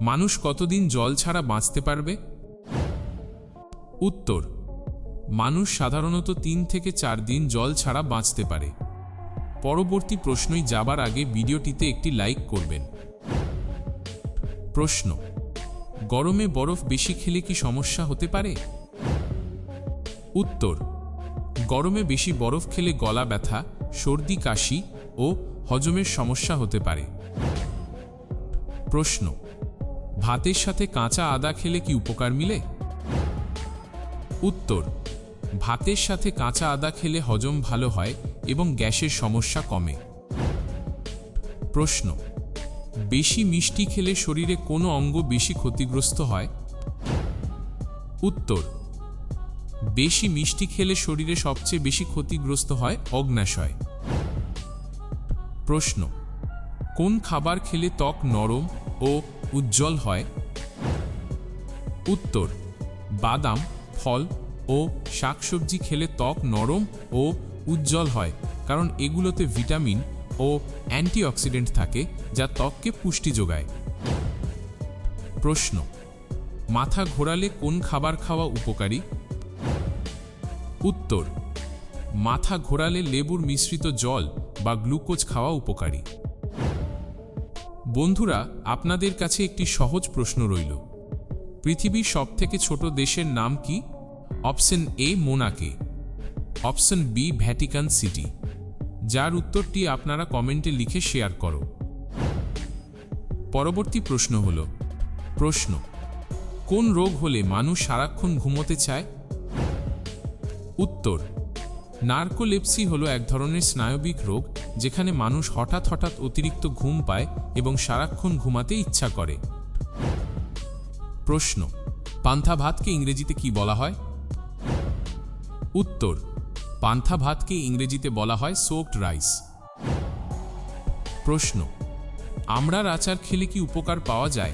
মানুষ কতদিন জল ছাড়া বাঁচতে পারবে? উত্তর, মানুষ সাধারণত তিন থেকে চার দিন জল ছাড়া বাঁচতে পারে। পরবর্তী প্রশ্নই যাবার আগে ভিডিওটিতে একটি লাইক করবেন। প্রশ্ন, গরমে বরফ বেশি খেলে কি সমস্যা হতে পারে? উত্তর, গরমে বেশি বরফ খেলে গলা ব্যথা, সর্দি, কাশি ও হজমের সমস্যা হতে পারে। প্রশ্ন ভাতের সাথে কাঁচা আদা খেলে কি উপকার মিলে? উত্তর, ভাতের সাথে কাঁচা আদা খেলে হজম ভালো হয় এবং গ্যাসের সমস্যা কমে। প্রশ্ন, বেশি মিষ্টি খেলে শরীরে কোনো অঙ্গ বেশি ক্ষতিগ্রস্ত হয়? উত্তর, বেশি মিষ্টি খেলে শরীরে সবচেয়ে বেশি ক্ষতিগ্রস্ত হয় অগ্নাশয় প্রশ্ন, কোন খাবার খেলে ত্বক নরম ও উজ্জ্বল হয়। উত্তর, বাদাম, ফল ও শাকসবজি খেলে ত্বক নরম ও উজ্জ্বল হয়, কারণ এগুলোতে ভিটামিন ও অ্যান্টিঅক্সিডেন্ট থাকে যা ত্বককে পুষ্টি যোগায়। প্রশ্ন, মাথা ঘোরালে কোন খাবার খাওয়া উপকারী? উত্তর, মাথা ঘোরালে লেবুর মিশ্রিত জল বা গ্লুকোজ খাওয়া উপকারী। বন্ধুরা, আপনাদের কাছে একটি সহজ প্রশ্ন রইল। পৃথিবীর সবথেকে ছোট দেশের নাম কি? Option A, Monaco. Option B, Vatican City. যার উত্তরটি আপনারা কমেন্টে লিখে শেয়ার করো। পরবর্তী প্রশ্ন হল, প্রশ্ন, কোন রোগ হলে মানুষ সারাক্ষণ ঘুমোতে চায়? উত্তর নার্কোলেপসি হলো এক ধরনের স্নায়বিক রোগ যেখানে মানুষ হঠাৎ হঠাৎ অতিরিক্ত ঘুম পায় এবং সারাক্ষণ ঘুমাতে ইচ্ছা করে। প্রশ্ন, পান্থা ভাতকে ইংরেজিতে কি বলা হয়? উত্তর, পান্থা ভাতকে ইংরেজিতে বলা হয় সোপড রাইস। প্রশ্ন, আমড়ার আচার খেলে কি উপকার পাওয়া যায়?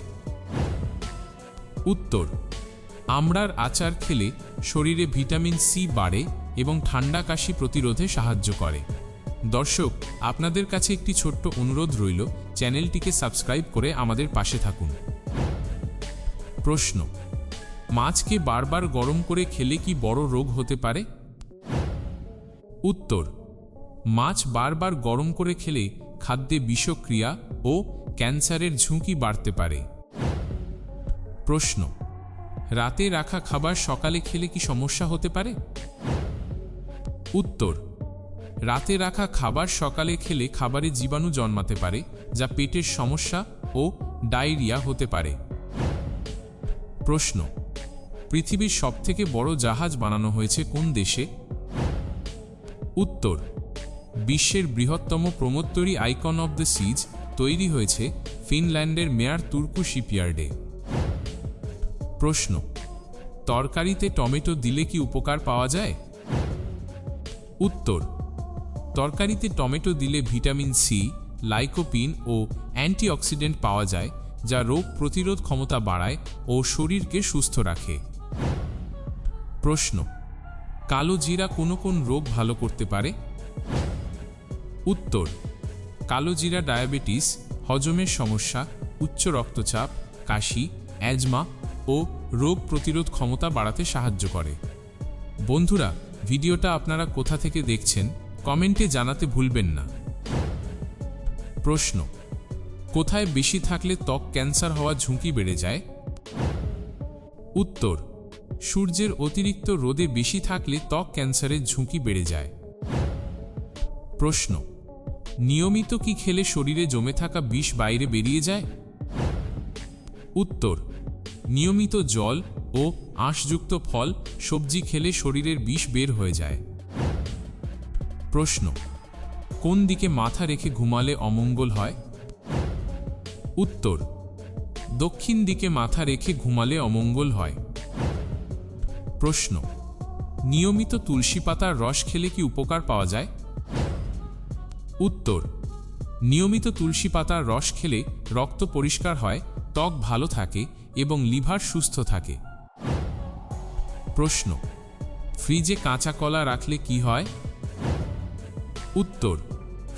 উত্তর, আমড়ার আচার খেলে শরীরে ভিটামিন সি বাড়ে এবং ঠান্ডা কাশি প্রতিরোধে সাহায্য করে। দর্শক, আপনাদের কাছে একটি ছোট্ট অনুরোধ রইল, চ্যানেলটিকে সাবস্ক্রাইব করে আমাদের পাশে থাকুন। প্রশ্ন, মাছকে বারবার গরম করে খেলে কি বড় রোগ হতে পারে? উত্তর, মাছ বারবার গরম করে খেলে খাদ্যে বিষক্রিয়া ও ক্যান্সারের ঝুঁকি বাড়তে পারে। প্রশ্ন, রাতে রাখা খাবার সকালে খেলে কি সমস্যা হতে পারে? উত্তর। রাতে রাখা খাবার সকালে খেলে খাবারে জীবাণু জন্মাতে পারে, যা পেটের সমস্যা ও ডায়রিয়া হতে পারে। প্রশ্ন, পৃথিবীর সবথেকে বড় জাহাজ বানানো হয়েছে কোন দেশে? উত্তর, বিশ্বের বৃহত্তম প্রমোত্তরী আইকন অব দ্য সিজ তৈরি হয়েছে ফিনল্যান্ডের মেয়ার তুর্কু শিপইয়ার্ডে। প্রশ্ন, তরকারিতে টমেটো দিলে কি উপকার পাওয়া যায়? উত্তর। তরকারিতে টমেটো দিলে ভিটামিন সি, লাইকোপিন ও অ্যান্টিঅক্সিডেন্ট পাওয়া যায়, যা রোগ প্রতিরোধ ক্ষমতা বাড়ায় ও শরীরকে সুস্থ রাখে। প্রশ্ন, কালো জিরা কোনো কোন রোগ ভালো করতে পারে? উত্তর, কালো জিরা ডায়াবেটিস, হজমের সমস্যা, উচ্চ রক্তচাপ, কাশি, অ্যাজমা ও রোগ প্রতিরোধ ক্ষমতা বাড়াতে সাহায্য করে। বন্ধুরা ভিডিওটা আপনারা কোথা থেকে দেখছেন, কমেন্টে জানাতে ভুলবেন না। প্রশ্ন, কোথায় বেশি থাকলে ত্বক ক্যান্সার হওয়ার ঝুঁকি বেড়ে যায়? উত্তর, সূর্যের অতিরিক্ত রোদে বেশি থাকলে ত্বক ক্যান্সারের ঝুঁকি বেড়ে যায়। প্রশ্ন, নিয়মিত কি খেলে শরীরে জমে থাকা বিষ বাইরে বেরিয়ে যায়? উত্তর, নিয়মিত জল ও আঁশযুক্ত ফল সবজি খেলে শরীরের বিষ বের হয়ে যায়। প্রশ্ন, কোন দিকে মাথা রেখে ঘুমালে অমঙ্গল হয়? উত্তর, দক্ষিণ দিকে মাথা রেখে ঘুমালে অমঙ্গল হয়। প্রশ্ন, নিয়মিত তুলসী পাতার রস খেলে কি উপকার পাওয়া যায়? উত্তর, নিয়মিত তুলসী পাতার রস খেলে রক্ত পরিষ্কার হয়, ত্বক ভালো থাকে এবং লিভার সুস্থ থাকে। প্রশ্ন, ফ্রিজে কাঁচা কলা রাখলে কি হয়? উত্তর,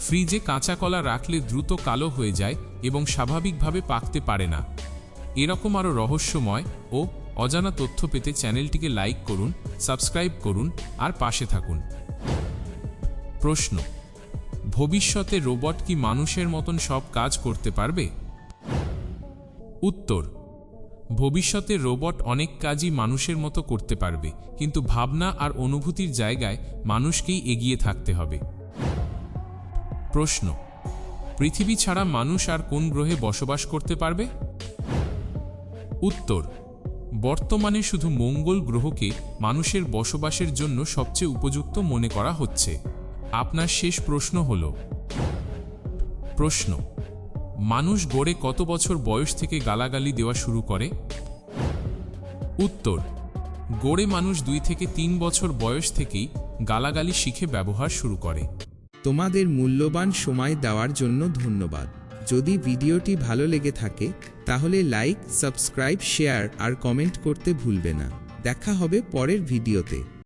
ফ্রিজে কাঁচা কলা রাখলে দ্রুত কালো হয়ে যায় এবং স্বাভাবিকভাবে পাকতে পারে না। এরকম আরও রহস্যময় ও অজানা তথ্য পেতে চ্যানেলটিকে লাইক করুন, সাবস্ক্রাইব করুন আর পাশে থাকুন। প্রশ্ন, ভবিষ্যতে রোবট কি মানুষের মতন সব কাজ করতে পারবে? উত্তর ভবিষ্যতে রোবট অনেক কাজই মানুষের মতো করতে পারবে, কিন্তু ভাবনা আর অনুভূতির জায়গায় মানুষকেই এগিয়ে থাকতে হবে। প্রশ্ন, পৃথিবী ছাড়া মানুষ আর কোন গ্রহে বসবাস করতে পারবে? উত্তর, বর্তমানে শুধু মঙ্গল গ্রহকে মানুষের বসবাসের জন্য সবচেয়ে উপযুক্ত মনে করা হচ্ছে। আপনার শেষ প্রশ্ন হল, প্রশ্ন মানুষ গড়ে কত বছর বয়স থেকে গালাগালি দেওয়া শুরু করে? উত্তর, গড়ে মানুষ দুই থেকে তিন বছর বয়স থেকেই গালাগালি শিখে ব্যবহার শুরু করে। তোমাদের মূল্যবান সময় দেওয়ার জন্য ধন্যবাদ। যদি ভিডিওটি ভালো লেগে থাকে, তাহলে লাইক, সাবস্ক্রাইব, শেয়ার আর কমেন্ট করতে ভুলবে না। দেখা হবে পরের ভিডিওতে।